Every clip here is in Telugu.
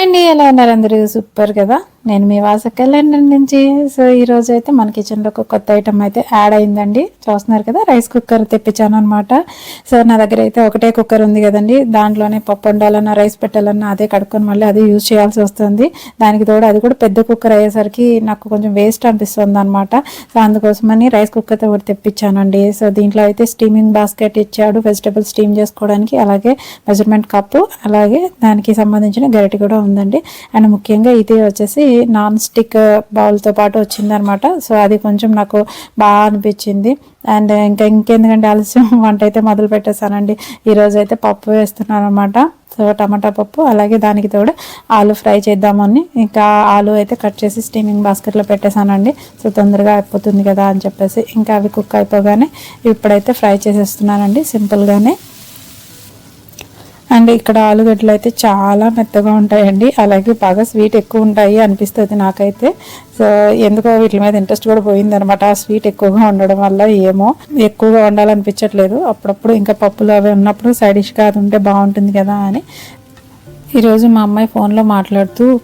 అండి ఎలా ఉన్నారు అందరూ? సూపర్ కదా? నేను మీ వాసకెళ్ళండి నుంచి. సో ఈ రోజు అయితే మన కిచెన్లో ఒక కొత్త ఐటమ్ అయితే యాడ్ అయిందండి. చూస్తున్నారు కదా రైస్ కుక్కర్ తెప్పించాను అనమాట సో నా దగ్గర అయితే ఒకటే కుక్కర్ ఉంది కదండి. దాంట్లోనే పప్పు వండాలన్నా రైస్ పెట్టాలన్నా అదే కడుక్కొని మళ్ళీ అదే యూజ్ చేయాల్సి వస్తుంది. దానికి తోడు అది కూడా పెద్ద కుక్కర్ అయ్యేసరికి నాకు కొంచెం వేస్ట్ అనిపిస్తుంది అనమాట సో అందుకోసమని రైస్ కుక్కర్తో ఒకటి తెప్పించానండి. సో దీంట్లో అయితే స్టీమింగ్ బాస్కెట్ ఇచ్చాడు వెజిటబుల్ స్టీమ్ చేసుకోవడానికి అలాగే మెజర్మెంట్ కప్పు అలాగే దానికి సంబంధించిన గరిటె కూడా ఉందండి. అండ్ ముఖ్యంగా ఇది వచ్చేసి నాన్ స్టిక్ బౌల్తో పాటు వచ్చిందనమాట. సో అది కొంచెం నాకు బాగా అనిపించింది. అండ్ ఇంకా ఇంకెందుకంటే ఆలస్యం? వంట అయితే మొదలు పెట్టేశానండి. ఈరోజు అయితే పప్పు వేస్తున్నాను అనమాట సో టమాటా పప్పు అలాగే దానికి తోడు ఆలు ఫ్రై చేద్దామని ఇంకా ఆలు అయితే కట్ చేసి స్టీమింగ్ బాస్కెట్లో పెట్టేశానండి. సో తొందరగా అయిపోతుంది కదా అని చెప్పేసి ఇంకా అవి కుక్ అయిపోగానే ఇప్పుడైతే ఫ్రై చేసేస్తున్నానండి సింపుల్గానే. అండ్ ఇక్కడ ఆలుగడ్డలు అయితే చాలా మెత్తగా ఉంటాయండి. అలాగే బాగా స్వీట్ ఎక్కువ ఉంటాయి అనిపిస్తుంది నాకైతే. సో ఎందుకో వీటి మీద ఇంట్రెస్ట్ కూడా పోయిందనమాట. ఆ స్వీట్ ఎక్కువగా ఉండడం వల్ల ఏమో ఎక్కువగా వండాలనిపించట్లేదు. అప్పుడప్పుడు ఇంకా పప్పులు అవి ఉన్నప్పుడు సైడ్ డిష్గా అది ఉంటే బాగుంటుంది కదా అని. ఈరోజు మా అమ్మాయి ఫోన్లో మాట్లాడుతూ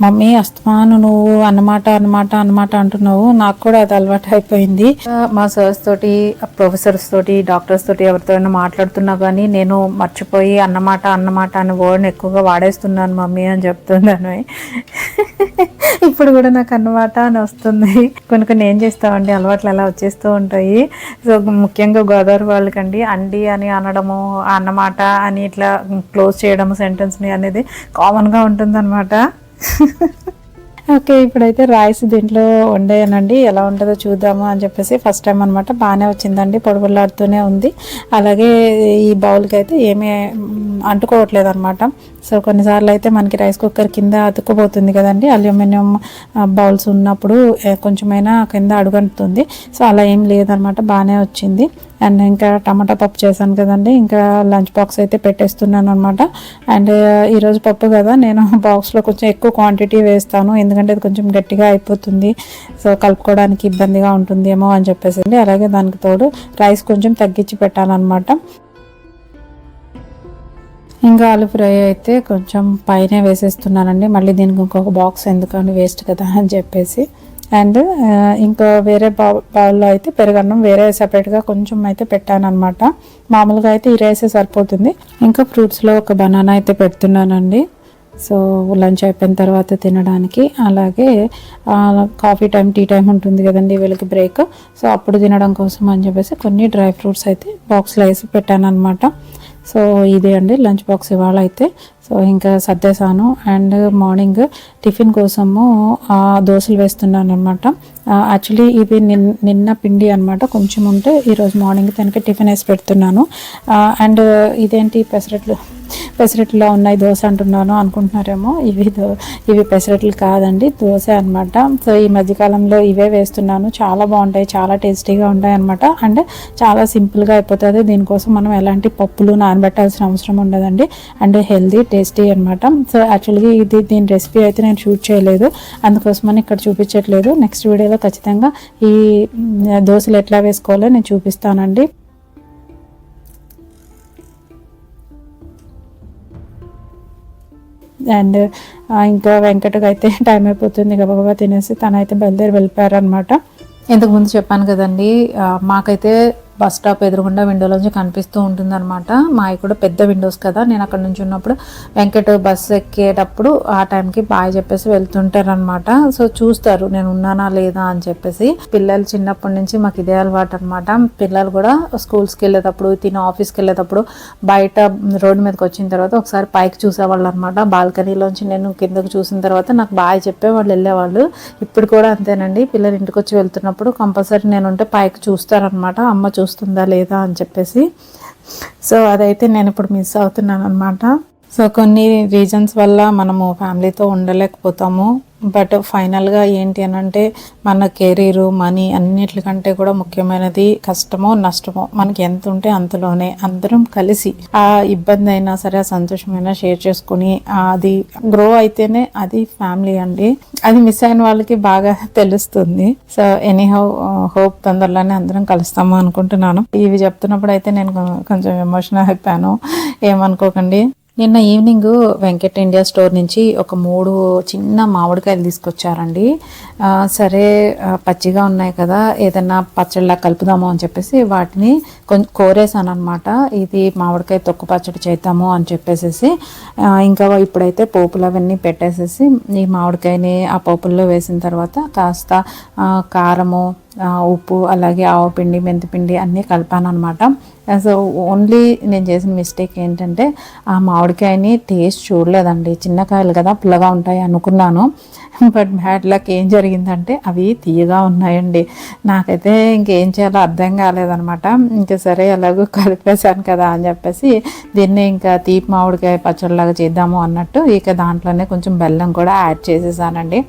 మమ్మీ అస్తమాను నువ్వు అన్నమాట అన్నమాట అన్నమాట అంటున్నావు. నాకు కూడా అది అలవాటు అయిపోయింది. మా సర్స్ తోటి ప్రొఫెసర్స్ తోటి డాక్టర్స్ తోటి ఎవరితో మాట్లాడుతున్నా కానీ నేను మర్చిపోయి అన్నమాట అన్నమాట అనే వర్డ్ని ఎక్కువగా వాడేస్తున్నాను మమ్మీ అని చెప్తున్నాను. ఇప్పుడు కూడా నాకు అన్నమాట అని వస్తుంది. కొన్ని కొన్ని ఏం చేస్తామండి అలవాట్లు అలా వచ్చేస్తూ ఉంటాయి. సో ముఖ్యంగా గోదావరి వాళ్ళకండి అండి అని అనడము అన్నమాట అని ఇట్లా క్లోజ్ చేయడం సెంటెన్స్ని అనేది కామన్గా ఉంటుందన్నమాట. ఓకే ఇప్పుడైతే రైస్ దీంట్లో వండేయనండి ఎలా ఉంటుందో చూద్దాము అని చెప్పేసి ఫస్ట్ టైం అనమాట బాగానే వచ్చిందండి పొడిపొల్లాడుతూనే ఉంది. అలాగే ఈ బౌల్కి అయితే ఏమీ అంటుకోవట్లేదు అనమాట సో కొన్నిసార్లు అయితే మనకి రైస్ కుక్కర్ కింద అతుక్కుపోతుంది కదండి. అల్యూమినియం బౌల్స్ ఉన్నప్పుడు కొంచెమైనా కింద అడుగంటుంది సో అలా ఏం లేదనమాట బాగానే వచ్చింది. అండ్ ఇంకా టమాటా పప్పు చేశాను కదండి. ఇంకా లంచ్ బాక్స్ అయితే పెట్టేస్తున్నాను అనమాట. అండ్ ఈరోజు పప్పు కదా నేను బాక్స్లో కొంచెం ఎక్కువ క్వాంటిటీ వేస్తాను. ఎందుకంటే అది కొంచెం గట్టిగా అయిపోతుంది. సో కలుపుకోవడానికి ఇబ్బందిగా ఉంటుందేమో అని చెప్పేసి అలాగే దానికి తోడు రైస్ కొంచెం తగ్గించి పెట్టాలన్నమాట. ఇంకా ఆలు ఫ్రై అయితే కొంచెం పైన వేసేస్తున్నానండి. మళ్ళీ దీనికి ఇంకొక బాక్స్ ఎందుకని వేస్ట్ కదా అని చెప్పేసి. అండ్ ఇంకా వేరే బౌ బౌల్లో అయితే పెరుగన్నం వేరే సపరేట్గా కొంచెం అయితే పెట్టాను అనమాట మామూలుగా అయితే ఈ రైసే సరిపోతుంది. ఇంకా ఫ్రూట్స్లో ఒక బనానా అయితే పెడుతున్నానండి. సో లంచ్ అయిపోయిన తర్వాత తినడానికి అలాగే కాఫీ టైం టీ టైం ఉంటుంది కదండి వీళ్ళకి బ్రేక్. సో అప్పుడు తినడం కోసం అని చెప్పేసి కొన్ని డ్రై ఫ్రూట్స్ అయితే బాక్స్లో వేసి పెట్టాను అనమాట సో ఇదే అండి లంచ్ బాక్స్ ఇవాళ అయితే సో ఇంకా సర్దేశాను. అండ్ మార్నింగ్ టిఫిన్ కోసము ఆ, దోశలు వేస్తున్నాను అనమాట యాక్చువల్లీ ఇవి నిన్ నిన్న పిండి అనమాట కొంచెం ఉంటే ఈరోజు మార్నింగ్ తనకి టిఫిన్ వేసి పెడుతున్నాను. అండ్ ఇదేంటి పెసరట్లు? పెసరట్లో ఉన్నాయి దోశ అంటున్నాను అనుకుంటున్నారేమో. ఇవి దో ఇవి పెసరట్లు కాదండి దోశ అనమాట సో ఈ మధ్యకాలంలో ఇవే వేస్తున్నాను. చాలా బాగుంటాయి చాలా టేస్టీగా ఉంటాయి అనమాట అండ్ చాలా సింపుల్గా అయిపోతుంది. దీనికోసం మనం ఎలాంటి పప్పులు నానబెట్టాల్సిన అవసరం ఉండదండి. అండ్ హెల్దీ టేస్టీ అనమాట సో యాక్చువల్గా ఇది దీని రెసిపీ అయితే నేను షూట్ చేయలేదు. అందుకోసమని ఇక్కడ చూపించట్లేదు. నెక్స్ట్ వీడియోలో ఖచ్చితంగా ఈ దోశలు ఎట్లా వేసుకోవాలో నేను చూపిస్తానండి. అండ్ ఇంకా వెంకటకు అయితే టైం అయిపోతుంది గబగబా తినేసి తనైతే బయలుదేరి వెళ్ళిపోయారనమాట ఇంతకుముందు చెప్పాను కదండి మాకైతే బస్ స్టాప్ ఎదురుగుండా విండోలోంచి కనిపిస్తూ ఉంటుందన్నమాట. మావి కూడా పెద్ద విండోస్ కదా. నేను అక్కడ నుంచి ఉన్నప్పుడు వెంకట బస్సు ఎక్కేటప్పుడు ఆ టైంకి బాయ్ చెప్పేసి వెళ్తుంటారనమాట సో చూస్తారు నేను ఉన్నానా లేదా అని చెప్పేసి. పిల్లలు చిన్నప్పటి నుంచి మాకు ఇదే అలవాటు అనమాట పిల్లలు కూడా స్కూల్స్కి వెళ్ళేటప్పుడు తిని ఆఫీస్కి వెళ్ళేటప్పుడు బయట రోడ్డు మీదకి వచ్చిన తర్వాత ఒకసారి పైకి చూసేవాళ్ళు అనమాట బాల్కనీలోంచి నేను కిందకు చూసిన తర్వాత నాకు బాయ్ చెప్పే వాళ్ళు వెళ్ళేవాళ్ళు. ఇప్పుడు కూడా అంతేనండి. పిల్లలు ఇంటికి వచ్చి వెళ్తున్నప్పుడు కంపల్సరీ నేను ఉంటే పైకి చూస్తారనమాట అమ్మ చూ చూస్తుందా లేదా అని చెప్పేసి. సో అదైతే నేను ఇప్పుడు మిస్ అవుతున్నాను అనమాట సో కొన్ని రీజన్స్ వల్ల మనము ఫ్యామిలీతో ఉండలేకపోతాము. బట్ ఫైనల్గా ఏంటి అని అంటే మన కెరీర్ మనీ అన్నిటికంటే కూడా ముఖ్యమైనది కష్టమో నష్టమో మనకి ఎంత ఉంటే అంతలోనే అందరం కలిసి ఆ ఇబ్బంది అయినా సరే ఆ సంతోషమైనా షేర్ చేసుకుని అది గ్రో అయితేనే అది ఫ్యామిలీ అండి. అది మిస్ అయిన వాళ్ళకి బాగా తెలుస్తుంది. సో ఎనీ హౌ హోప్ తొందరలోనే అందరం కలుస్తాము అనుకుంటున్నాను. ఇవి చెప్తున్నప్పుడు అయితే నేను కొంచెం ఎమోషనల్ అయిపోయాను. ఏమనుకోకండి. నిన్న ఈవినింగ్ వెంకట్ ఇండియా స్టోర్ నుంచి ఒక మూడు చిన్న మామిడికాయలు తీసుకొచ్చారండి. సరే పచ్చిగా ఉన్నాయి కదా ఏదన్నా పచ్చడిలా కలుపుదాము అని చెప్పేసి వాటిని కొంచెం కోరేసాను అనమాట ఇది మామిడికాయ తొక్కు పచ్చడి చేద్దాము అని చెప్పేసి ఇంకా ఇప్పుడైతే పోపులు అవన్నీ పెట్టేసేసి ఈ మామిడికాయని ఆ పోపుల్లో వేసిన తర్వాత కాస్త కారము ఉప్పు అలాగే ఆవపిండి మెంతిపిండి అన్నీ కలిపాను అనమాట సో ఓన్లీ నేను చేసిన మిస్టేక్ ఏంటంటే ఆ మామిడికాయని టేస్ట్ చూడలేదండి. చిన్న కాయలు కదా పుల్లగా ఉంటాయి అనుకున్నాను. బట్ బ్యాడ్ లక్ ఏం జరిగిందంటే అవి తీయగా ఉన్నాయండి. నాకైతే ఇంకేం చేయాలో అర్థం కాలేదనమాట ఇంకా సరే ఎలాగో కలిపేశాను కదా అని చెప్పేసి దీన్ని ఇంకా తీపి మామిడికాయ పచ్చడిలాగా చేద్దాము అన్నట్టు ఇక దాంట్లోనే కొంచెం బెల్లం కూడా యాడ్ చేసేసానండి.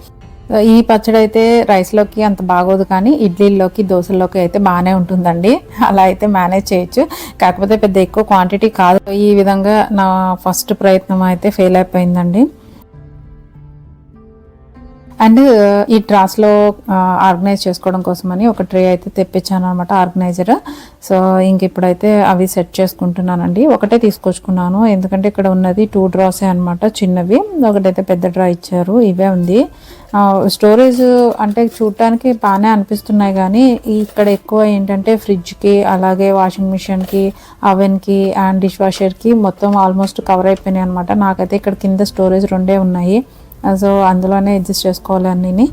ఈ పచ్చడి అయితే రైస్లోకి అంత బాగోదు కానీ ఇడ్లీల్లోకి దోశల్లోకి అయితే బాగానే ఉంటుందండి. అలా అయితే మేనేజ్ చేయొచ్చు. కాకపోతే పెద్ద ఎక్కువ క్వాంటిటీ కాదు. ఈ విధంగా నా ఫస్ట్ ప్రయత్నం అయితే ఫెయిల్ అయిపోయిందండి. అండ్ ఈ ట్రాస్లో ఆర్గనైజ్ చేసుకోవడం కోసమని ఒక ట్రే అయితే తెప్పించాను అనమాట ఆర్గనైజర్. సో ఇంక ఇప్పుడైతే అవి సెట్ చేసుకుంటున్నానండి. ఒకటే తీసుకొచ్చుకున్నాను. ఎందుకంటే ఇక్కడ ఉన్నది టూ డ్రాసే అనమాట చిన్నవి. ఒకటైతే పెద్ద డ్రా ఇచ్చారు ఇవే ఉంది. స్టోరేజ్ అంటే చూడటానికి బాగానే అనిపిస్తున్నాయి కానీ ఇక్కడ ఎక్కువ ఏంటంటే ఫ్రిడ్జ్కి అలాగే వాషింగ్ మిషన్కి అవెన్కి అండ్ డిష్ వాషర్కి మొత్తం ఆల్మోస్ట్ కవర్ అయిపోయినాయి అనమాట నాకైతే ఇక్కడ కింద స్టోరేజ్ రెండే ఉన్నాయి. సో అందులోనే అడ్జస్ట్ చేసుకోవాలి అన్నీ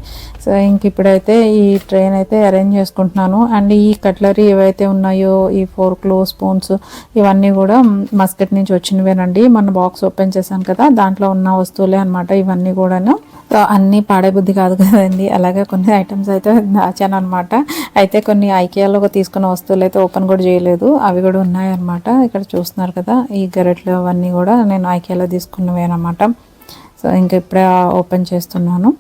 సో ఇంక ఇప్పుడైతే ఈ ట్రైన్ అయితే అరేంజ్ చేసుకుంటున్నాను. అండ్ ఈ కట్లరీ ఏవైతే ఉన్నాయో ఈ ఫోర్క్లు స్పూన్స్ ఇవన్నీ కూడా మస్కెట్ నుంచి వచ్చినవేనండి. మన బాక్స్ ఓపెన్ చేశాను కదా దాంట్లో ఉన్న వస్తువులే అనమాట ఇవన్నీ కూడాను. సో అన్నీ పాడే బుద్ధి కాదు కదండి. అలాగే కొన్ని ఐటమ్స్ అయితే దాచాను అనమాట అయితే కొన్ని ఐకియాలో తీసుకున్న వస్తువులు అయితే ఓపెన్ కూడా చేయలేదు. అవి కూడా ఉన్నాయన్నమాట. ఇక్కడ చూస్తున్నారు కదా ఈ గరెట్లు అవన్నీ కూడా నేను ఐకియాలో తీసుకున్నవే అనమాట సో ఇంకా ఇప్పుడే ఓపెన్ చేస్తున్నాను.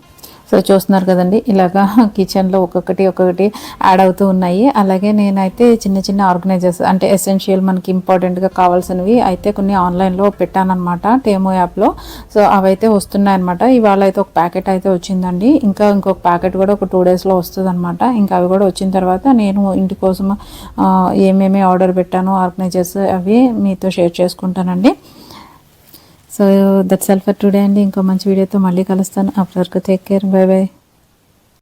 సో చూస్తున్నారు కదండి ఇలాగా కిచెన్లో ఒక్కొక్కటి ఒక్కొక్కటి యాడ్ అవుతూ ఉన్నాయి. అలాగే నేనైతే చిన్న చిన్న ఆర్గనైజర్స్ అంటే ఎసెన్షియల్ మనకి ఇంపార్టెంట్గా కావాల్సినవి అయితే కొన్ని ఆన్లైన్లో పెట్టానన్నమాట టేమో యాప్లో. సో అవైతే వస్తున్నాయి అనమాట ఇవాళ అయితే ఒక ప్యాకెట్ అయితే వచ్చిందండి. ఇంకా ఇంకొక ప్యాకెట్ కూడా ఒక టూ డేస్లో వస్తుంది అనమాట ఇంకా అవి కూడా వచ్చిన తర్వాత నేను ఇంటి కోసం ఏమేమి ఆర్డర్ పెట్టానో ఆర్గనైజర్స్ అవి మీతో షేర్ చేసుకుంటానండి. So that's all for today అండి. ఇంకో మంచి వీడియోతో మళ్ళీ కలుస్తాను. అప్పటి వరకు టేక్ కేర్ బై బై